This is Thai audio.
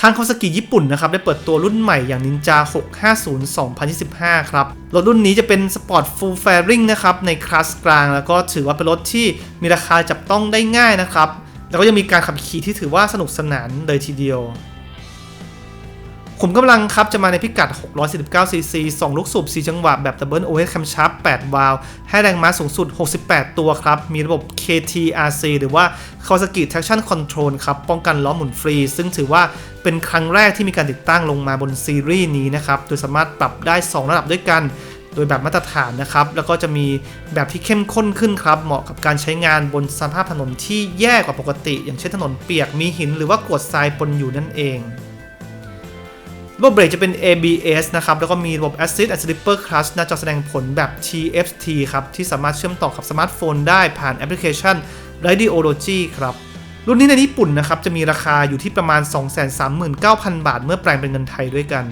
ทางคาวสกิญี่ปุ่นนะครับได้เปิดตัวรุ่นใหม่อย่าง Ninja 650 2025 ครับ รถรุ่นนี้จะเป็นสปอร์ตฟูลแฟริงนะครับในคลาสกลาง แล้วก็ถือว่าเป็นรถที่มีราคาจับต้องได้ง่ายนะครับ แล้วก็ยังมีการขับขี่ที่ถือว่าสนุกสนานเลยทีเดียว ขุมกำลังครับจะมาในพิกัด 649ซีซี2ลูกสูบ 4 จังหวะแบบดับเบิลโอเอสคัมชับ8วาล์วให้แรงม้าสูงสุด 68 ตัวครับ มีระบบ KTRC หรือว่า Kawasaki Traction Control ครับ ป้องกันล้อหมุนฟรี ซึ่งถือว่าเป็นครั้งแรกที่มีการติดตั้งลงมาบนซีรีส์นี้นะครับ โดยสามารถปรับได้ 2 ระดับด้วยกันโดยแบบมาตรฐานนะครับ แล้วก็จะมีแบบที่เข้มข้นขึ้นครับ เหมาะกับการใช้งานบนสภาพถนนที่แย่กว่าปกติ อย่างเช่นถนนเปียก มีหิน หรือว่ากรวดทรายปนอยู่นั่นเอง ระบบเบรกจะเป็น ABS นะครับ แล้วก็มีระบบ Assist and Slipper Clutch นะจอแสดงผลแบบ TFT ครับ ที่สามารถเชื่อมต่อกับสมาร์ทโฟนได้ผ่านแอปพลิเคชัน Radiology ครับ รุ่นนี้ในญี่ปุ่นนะครับ จะมีราคาอยู่ที่ประมาณ 239,000 บาท เมื่อแปลงเป็นเงินไทยด้วยกัน